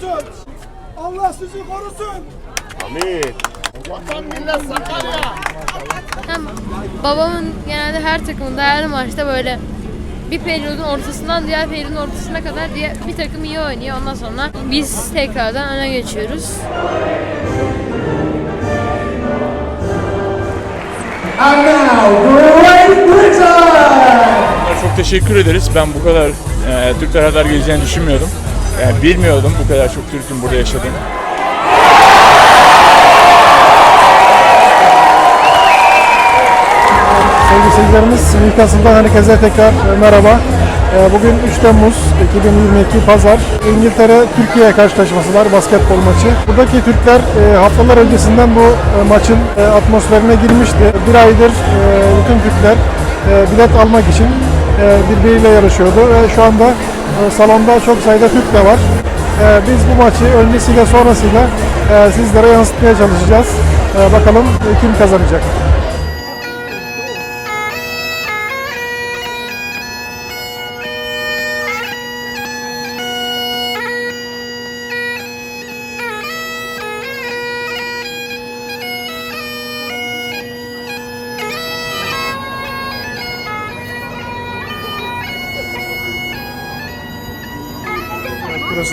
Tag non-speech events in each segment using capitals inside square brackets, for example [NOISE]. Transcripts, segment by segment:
korusun. Allah sizi korusun. Amin. Hem babamın genelde her takımında her maçta böyle bir periyodun ortasından diğer periyodun ortasına kadar diye bir takım iyi oynuyor. Ondan sonra biz tekrardan öne geçiyoruz. And now, Great Britain! Çok teşekkür ederiz. Ben bu kadar e, Türk taraftar geleceğini düşünmüyordum. Yani bilmiyordum bu kadar çok Türk'ün burada yaşadığını. Sevgili seyircilerimiz, Newcastle'dan herkese tekrar e, merhaba. E, Bugün 3 Temmuz 2022 Pazar. İngiltere-Türkiye karşılaşması var, basketbol maçı. Buradaki Türkler e, haftalar öncesinden bu e, maçın atmosferine girmişti. Bir aydır bütün Türkler bilet almak için birbiriyle yarışıyordu ve şu anda salonda çok sayıda Türk de var. E, Biz bu maçı öncesiyle sonrasıyla e, sizlere yansıtmaya çalışacağız. E, Bakalım e, kim kazanacak.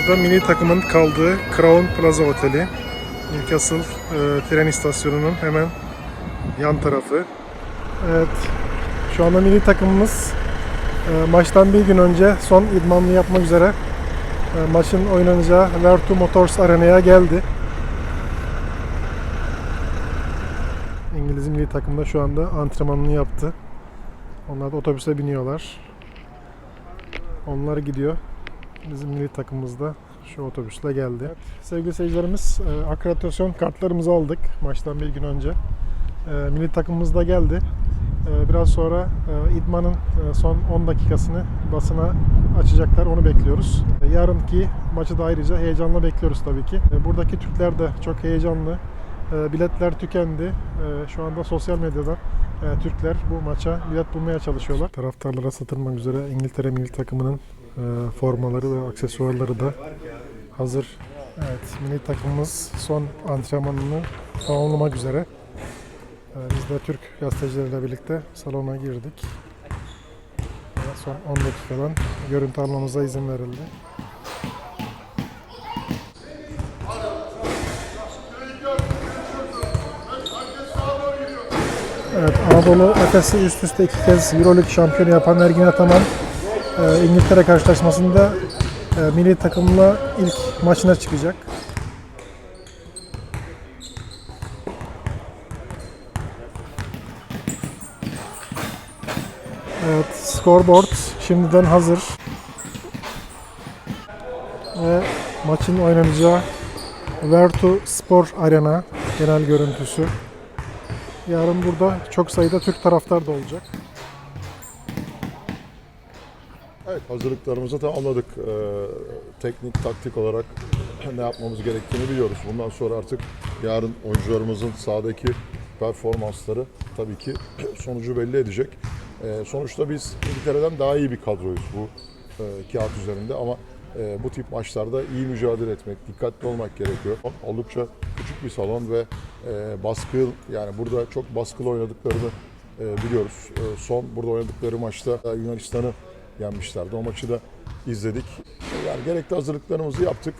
Burası da mini takımın kaldığı Crown Plaza Oteli. Newcastle e, tren istasyonunun hemen yan tarafı. Evet, şu anda mini takımımız e, maçtan bir gün önce son idmanını yapmak üzere e, maçın oynanacağı Vertu Motors Arena'ya geldi. İngiliz milli takım da şu anda antrenmanını yaptı. Onlar da otobüse biniyorlar. Onlar gidiyor. Bizim milli takımımız da şu otobüsle geldi. sevgili seyircilerimiz, e, akreditasyon kartlarımızı aldık maçtan bir gün önce. E, milli takımımız da geldi. E, biraz sonra idmanın son 10 dakikasını basına açacaklar, onu bekliyoruz. Yarınki maçı da ayrıca heyecanla bekliyoruz tabii ki. Buradaki Türkler de çok heyecanlı. Biletler tükendi. Şu anda sosyal medyadan Türkler bu maça bilet bulmaya çalışıyorlar. Taraftarlara satılmak üzere İngiltere milli takımının formaları ve aksesuarları da hazır. Evet, milli takımımız son antrenmanını tamamlamak üzere. E, Biz de Türk gazetecileriyle birlikte salona girdik. Son 10 dakikadan görüntü almamıza izin verildi. Evet, Anadolu Efes'i üst üste iki kez Euroleague şampiyonu yapan Ergin Ataman e, İngiltere karşılaşmasında e, milli takımla ilk maçına çıkacak. Evet, scoreboard şimdiden hazır. Ve maçın oynanacağı Vertu Spor Arena genel görüntüsü. Yarın burada çok sayıda Türk taraftar da olacak. Hazırlıklarımızı tamamladık. Ee, teknik, taktik olarak ne yapmamız gerektiğini biliyoruz. Bundan sonra artık yarın oyuncularımızın sahadaki performansları tabii ki [CLEARS THROAT] sonucu belli edecek. Ee, sonuçta biz İngiltere'den daha iyi bir kadroyuz bu e, kağıt üzerinde ama e, bu tip maçlarda iyi mücadele etmek, dikkatli olmak gerekiyor. Oldukça küçük bir salon ve e, baskı yani burada çok baskılı oynadıklarını e, biliyoruz. E, son burada oynadıkları maçta Yunanistan'ı yenmişlerdi. O maçı da izledik. Yani gerekli hazırlıklarımızı yaptık.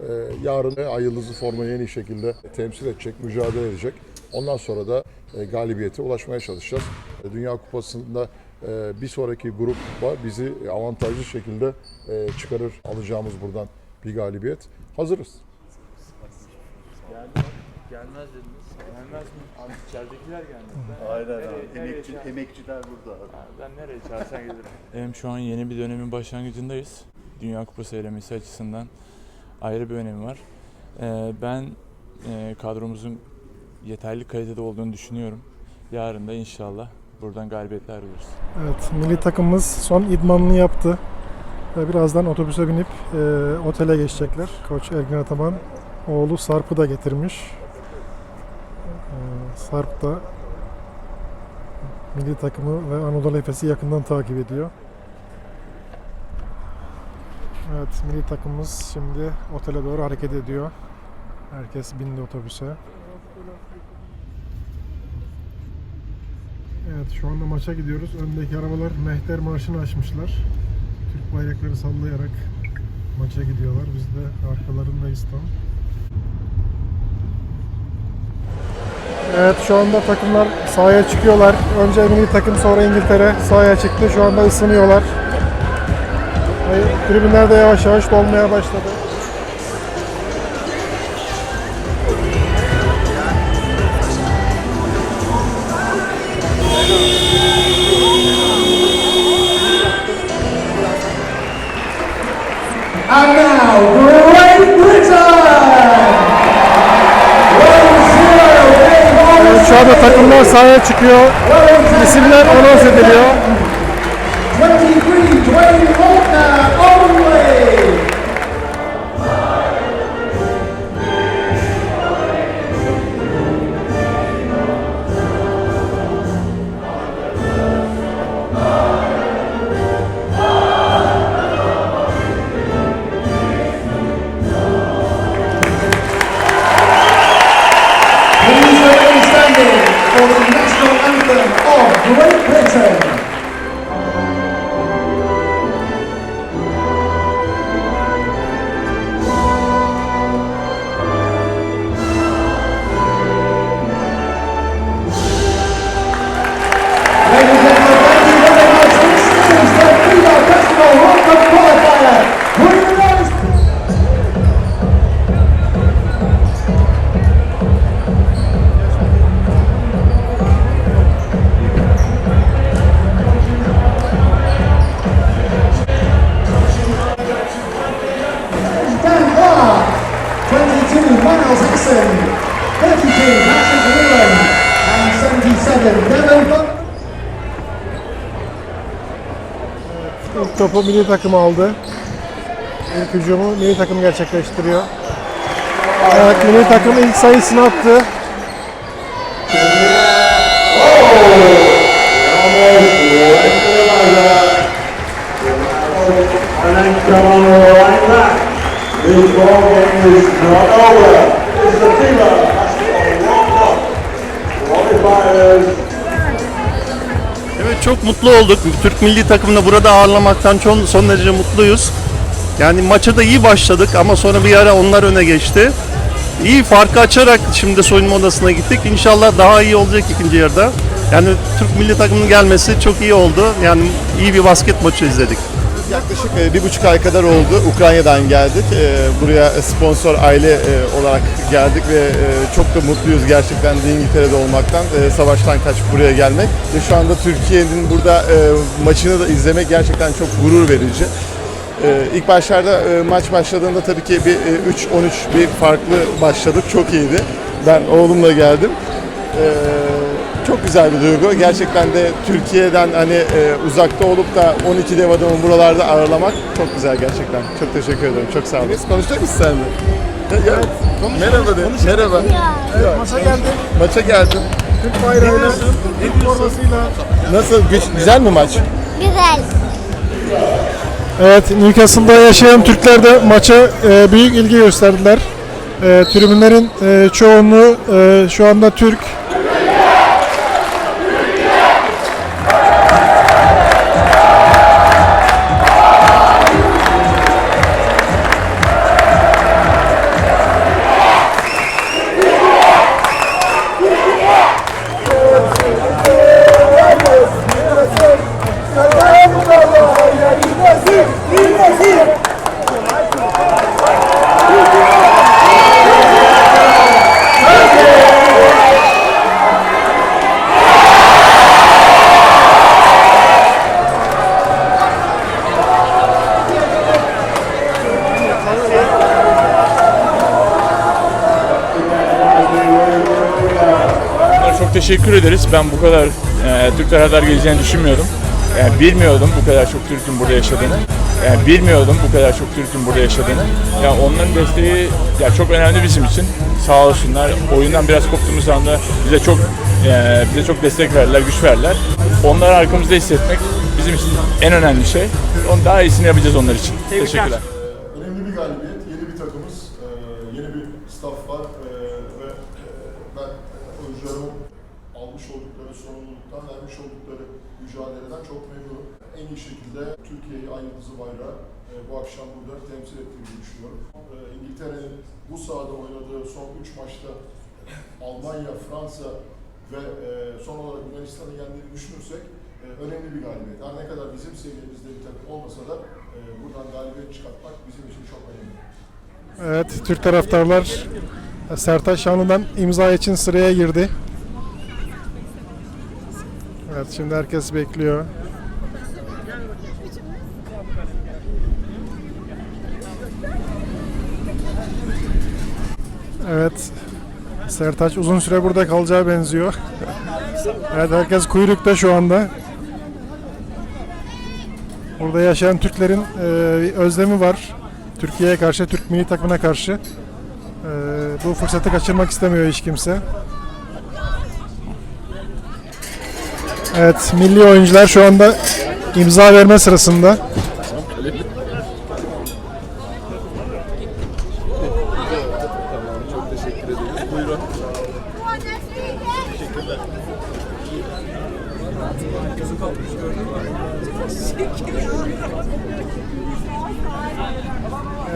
Ee, yarın ay yıldızı formayı en iyi şekilde temsil edecek, mücadele edecek. Ondan sonra da e, galibiyete ulaşmaya çalışacağız. E, Dünya Kupası'nda e, bir sonraki grupla bizi avantajlı şekilde e, çıkarır alacağımız buradan bir galibiyet. Hazırız. Gelmez dediniz. Gelmez mi? Abi içeridekiler gelmez. Aynen abi. Emekçi, emekçiler burada abi. Ben nereye çağırsan gelirim. [LAUGHS] Hem şu an yeni bir dönemin başlangıcındayız. Dünya Kupası elemesi açısından ayrı bir önemi var. Ee, ben e, kadromuzun yeterli kalitede olduğunu düşünüyorum. Yarın da inşallah buradan galibiyetler alırız. Evet, milli takımımız son idmanını yaptı. Birazdan otobüse binip e, otele geçecekler. Koç Ergin Ataman oğlu Sarp'ı da getirmiş. Sarp da milli takımı ve Anadolu Efes'i yakından takip ediyor. Evet, milli takımımız şimdi otele doğru hareket ediyor. Herkes bindi otobüse. Evet, şu anda maça gidiyoruz. Öndeki arabalar Mehter Marşı'nı açmışlar. Türk bayrakları sallayarak maça gidiyorlar. Biz de arkalarındayız tam. Evet, şu anda takımlar sahaya çıkıyorlar. Önce milli takım, sonra İngiltere sahaya çıktı. Şu anda ısınıyorlar. Tribünler de yavaş yavaş dolmaya başladı. And now, Şu takımlar sahaya çıkıyor. İsimler anons ediliyor. 23, 24. 22 Miles Hickson, 32 Patrick Whelan, and 77 Devon Buck. Topu milli takım aldı. İlk hücumu milli takım gerçekleştiriyor. Evet, milli takım ilk sayısını attı. And then come on right back. This ball game is not over. Mutlu olduk. Türk milli takımını burada ağırlamaktan çok son derece mutluyuz. Yani maça da iyi başladık ama sonra bir ara onlar öne geçti. İyi farkı açarak şimdi soyunma odasına gittik. İnşallah daha iyi olacak ikinci yarıda. Yani Türk milli takımının gelmesi çok iyi oldu. Yani iyi bir basket maçı izledik. Yaklaşık e, bir buçuk ay kadar oldu. Ukrayna'dan geldik. E, Buraya sponsor aile e, olarak geldik ve çok da mutluyuz gerçekten de İngiltere'de olmaktan. Savaştan kaçıp buraya gelmek. Ve şu anda Türkiye'nin burada maçını da izlemek gerçekten çok gurur verici. E, İlk başlarda maç başladığında tabii ki bir e, 3-13 bir farklı başladık. Çok iyiydi. Ben oğlumla geldim. E, çok güzel bir duygu. Gerçekten de Türkiye'den hani e, uzakta olup da 12 dev adamı buralarda ağırlamak çok güzel gerçekten. Çok teşekkür ederim. Çok sağ olun. konuşacak mısın sen de? Ya, merhaba de. Merhaba. Ya, Maça geldi. Maça geldim. Türk bayrağıyla, Türk formasıyla. Nasıl? Güç- güzel mi maç? Güzel. Evet, Newcastle'da yaşayan Türkler de maça e, büyük ilgi gösterdiler. E, tribünlerin e, çoğunluğu e, şu anda Türk. Teşekkür ederiz. Ben bu kadar e, Türkler kadar geleceğini düşünmüyordum. Yani bilmiyordum bu kadar çok Türk'ün burada yaşadığını. Yani bilmiyordum bu kadar çok Türk'ün burada yaşadığını. Yani onların desteği ya çok önemli bizim için. Sağ olsunlar. Oyundan biraz koptuğumuz anda bize çok e, bize çok destek verdiler, güç verdiler. Onları arkamızda hissetmek bizim için en önemli şey. Onun daha iyisini yapacağız onlar için. Teşekkürler. çok memnunum. En iyi şekilde Türkiye'yi ay yıldızı bayrağı e, bu akşam burada temsil ettiğimizi düşünüyorum. E, İngiltere'nin bu sahada oynadığı son 3 maçta Almanya, Fransa ve e, son olarak Yunanistan'ı yendiğini düşünürsek e, önemli bir galibiyet. Her ne kadar bizim seviyemizde bir takım olmasa da e, buradan galibiyet çıkartmak bizim için çok önemli. Evet, Türk taraftarlar Sertaç Şanlı'dan imza için sıraya girdi. Evet, şimdi herkes bekliyor. Evet, Sertaç uzun süre burada kalacağı benziyor. Evet, herkes kuyrukta şu anda. Burada yaşayan Türklerin e, özlemi var. Türkiye'ye karşı, Türk milli takımına karşı. E, bu fırsatı kaçırmak istemiyor hiç kimse. Evet, milli oyuncular şu anda imza verme sırasında.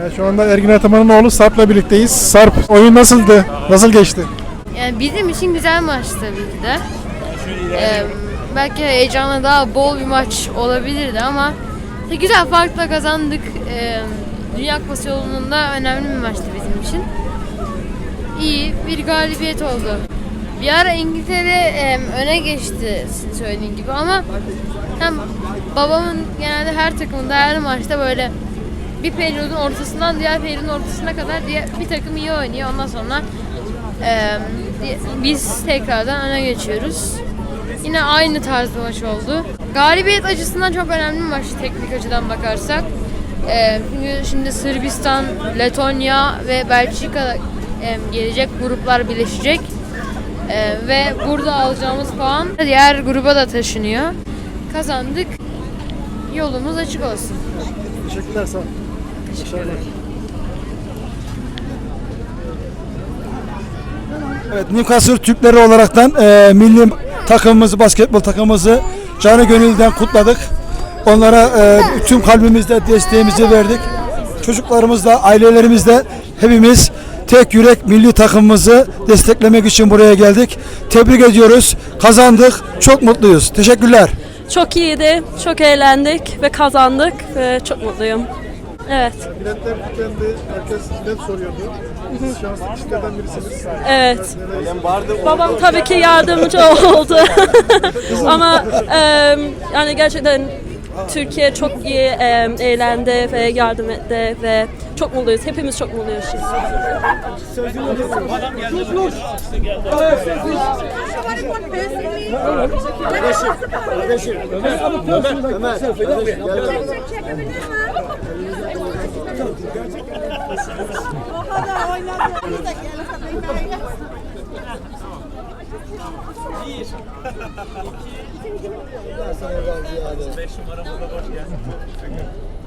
Evet, şu anda Ergin Ataman'ın oğlu Sarp'la birlikteyiz. Sarp, oyun nasıldı? Nasıl geçti? Yani bizim için güzel maç tabii ki de. Ee, belki heyecanla daha bol bir maç olabilirdi ama güzel farkla kazandık. Ee, Dünya Kupası yolunda önemli bir maçtı bizim için. İyi bir galibiyet oldu. Bir ara İngiltere em, öne geçti sizin söylediğin gibi ama hem babamın genelde her takımında her maçta böyle bir periyodun ortasından diğer periyodun ortasına kadar diye bir takım iyi oynuyor. Ondan sonra di- biz tekrardan öne geçiyoruz. Yine aynı tarz bir maç oldu. Galibiyet açısından çok önemli bir maç teknik açıdan bakarsak. Ee, çünkü şimdi Sırbistan, Letonya ve Belçika em, gelecek gruplar birleşecek. Ee, ve burada alacağımız puan diğer gruba da taşınıyor. Kazandık. Yolumuz açık olsun. Teşekkürler sağ ol. Başarılar. Evet Newcastle Türkleri olaraktan e, milli takımımızı, basketbol takımımızı canı gönülden kutladık. Onlara e, tüm kalbimizle desteğimizi verdik. Çocuklarımızla, ailelerimizle hepimiz tek yürek milli takımımızı desteklemek için buraya geldik. Tebrik ediyoruz. Kazandık. Çok mutluyuz. Teşekkürler. Çok iyiydi, çok eğlendik ve kazandık ve çok mutluyum. Evet, Biletler tükendi. Herkes bilet soruyordu. Siz şanslı kişilerden birisiniz. evet. Babam tabii ki yardımcı [LAUGHS] oldu. Ama em, yani gerçekten Türkiye çok iyi em, eğlendi ve yardım etti ve çok mutluyuz. Hepimiz çok mutluyuz şimdi. Dersen oradan ziyade. 5 numaramıza geldin.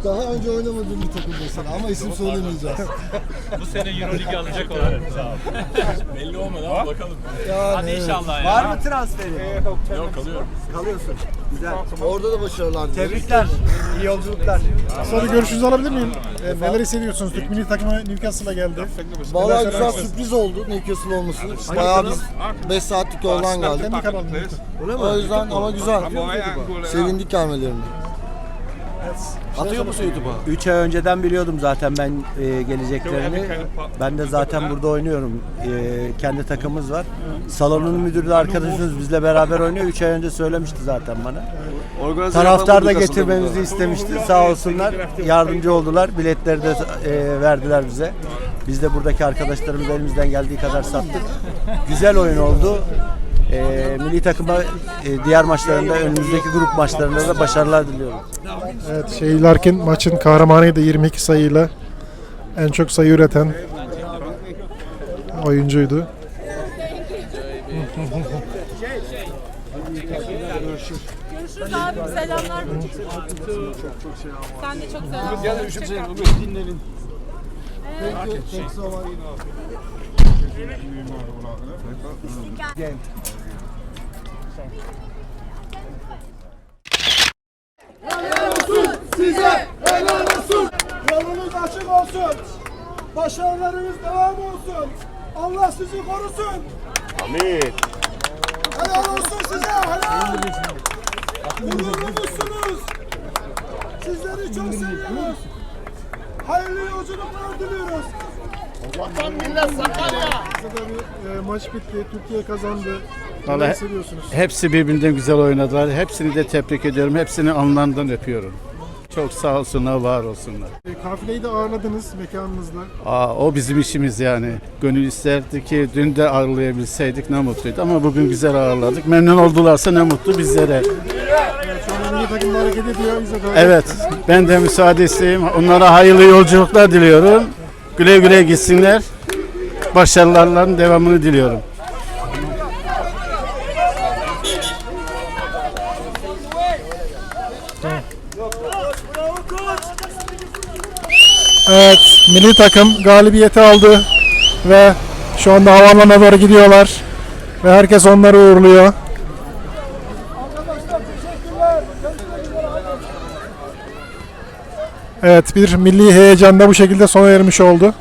Daha önce oynamadığım bir takım mesela ama isim söylemeyeceğiz. [LAUGHS] Bu sene Euroleague alacak olan. Belli olmadı ama bakalım. Yani, Hadi inşallah ya. Var mı transferi? Yok kalıyorum. Kalıyorsun. Güzel. Orada da başarılar. Tebrikler. İyi yolculuklar. Sonra görüşünüzü alabilir miyim? Ee, neler hissediyorsunuz? Türk milli takımı Newcastle'a geldi. Vallahi güzel sürpriz oldu Newcastle olması. Bayağı biz 5 saatlik yoldan geldik. O yüzden ama güzel. Sevindik gelmelerine. Atıyor musun YouTube'a? 3 ay önceden biliyordum zaten ben e, geleceklerini. Ben de zaten burada oynuyorum. E, kendi takımımız var. Salonun müdürü de arkadaşımız bizle beraber oynuyor. 3 ay önce söylemişti zaten bana. Taraftar da getirmemizi istemişti. Sağ olsunlar. Yardımcı oldular. Biletleri de e, verdiler bize. Biz de buradaki arkadaşlarımız elimizden geldiği kadar sattık. Güzel oyun oldu. E, milli takıma e, diğer maçlarında önümüzdeki grup maçlarında da başarılar diliyorum. Evet, şey Larkin maçın kahramanıydı 22 sayıyla. En çok sayı üreten oyuncuydu. Görüşürüz abim, selamlar. Sen de çok selam. Gel üşüm seni dinlenin. Helal olsun size, helal olsun. Yolunuz açık olsun. Başarılarınız devam olsun. Allah sizi korusun. Amin. Helal olsun size, helal. Gururumuzsunuz. Sizleri çok seviyoruz. Hayırlı yolculuklar diliyoruz. Vatan millet Sakarya. E, maç bitti, Türkiye kazandı. Neler Vallahi- hissediyorsunuz? Hepsi birbirinden güzel oynadılar. Hepsini de tebrik ediyorum. Hepsini alnlarından öpüyorum. Çok sağ olsunlar, var olsunlar. E, kafileyi de ağırladınız mekanınızda. Aa, o bizim işimiz yani. Gönül isterdi ki dün de ağırlayabilseydik ne mutluydu. Ama bugün güzel ağırladık. Memnun oldularsa ne mutlu bizlere. Evet, şu an milli takımda hareket ediyor. İzle daha- Evet, ben de müsaade isteyeyim. Onlara hayırlı yolculuklar diliyorum. Güle güle gitsinler. Başarılarının devamını diliyorum. Evet, milli takım galibiyeti aldı ve şu anda havaalanına doğru gidiyorlar ve herkes onları uğurluyor. Evet, bir milli heyecan da bu şekilde sona ermiş oldu.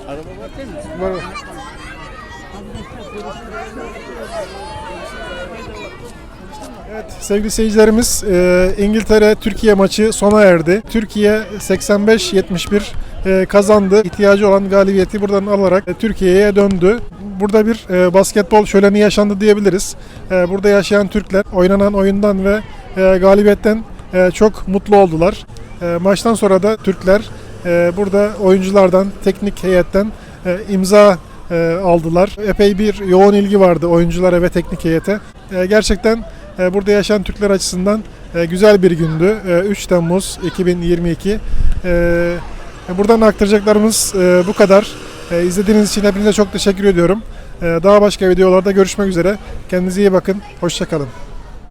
Evet, sevgili seyircilerimiz, e, İngiltere-Türkiye maçı sona erdi. Türkiye 85-71 e, kazandı. İhtiyacı olan galibiyeti buradan alarak e, Türkiye'ye döndü. Burada bir basketbol şöleni yaşandı diyebiliriz. Burada yaşayan Türkler oynanan oyundan ve e, galibiyetten çok mutlu oldular. Maçtan sonra da Türkler burada oyunculardan, teknik heyetten imza aldılar. Epey bir yoğun ilgi vardı oyunculara ve teknik heyete. E, gerçekten burada yaşayan Türkler açısından e, güzel bir gündü. E, 3 Temmuz 2022. E, buradan aktaracaklarımız e, bu kadar. E, izlediğiniz için hepinize çok teşekkür ediyorum. E, daha başka videolarda görüşmek üzere. Kendinize iyi bakın. Hoşçakalın.